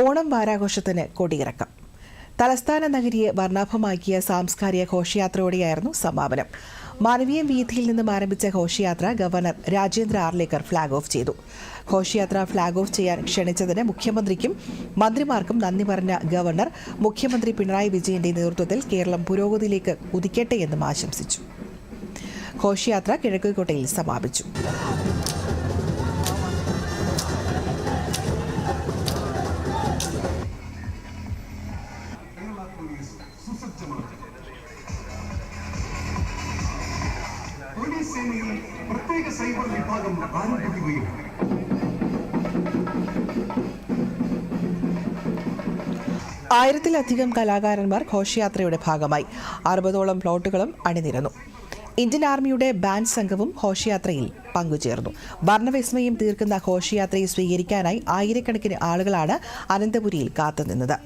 ഓണം വാരാഘോഷത്തിന് കൊടിയിറക്കം. തലസ്ഥാന നഗരിയെ വർണാഭമാക്കിയ സാംസ്കാരിക ഘോഷയാത്രയോടെയായിരുന്നു സമാപനം. മാനവീയം വീഥിയിൽ നിന്നും ആരംഭിച്ച ഘോഷയാത്ര governor Rajendra Arlekar flag off ചെയ്തു. ഘോഷയാത്ര ഫ്ളാഗ് ഓഫ് ചെയ്യാൻ ക്ഷണിച്ചതിന് മുഖ്യമന്ത്രിക്കും മന്ത്രിമാർക്കും നന്ദി പറഞ്ഞ ഗവർണർ മുഖ്യമന്ത്രി പിണറായി വിജയന്റെ നേതൃത്വത്തിൽ കേരളം പുരോഗതിയിലേക്ക് കുതിക്കട്ടെ എന്നും ആശംസിച്ചു. ഘോഷയാത്ര കിഴക്കുകോട്ടയിൽ സമാപിച്ചു. പോലീസ് സേനയിൽ പ്രത്യേക സൈബർ വിഭാഗം ആരംഭിക്കുകയും ആയിരത്തിലധികം കലാകാരന്മാർ ഘോഷയാത്രയുടെ ഭാഗമായി. അറുപതോളം പ്ലോട്ടുകളും അണിനിരന്നു. ഇന്ത്യൻ ആർമിയുടെ ബാൻഡ് സംഘവും ഘോഷയാത്രയിൽ പങ്കുചേർന്നു. വർണവിസ്മയം തീർക്കുന്ന ഘോഷയാത്രയെ സ്വീകരിക്കാനായി ആയിരക്കണക്കിന് ആളുകളാണ് അനന്തപുരിയിൽ കാത്തുനിന്നത്.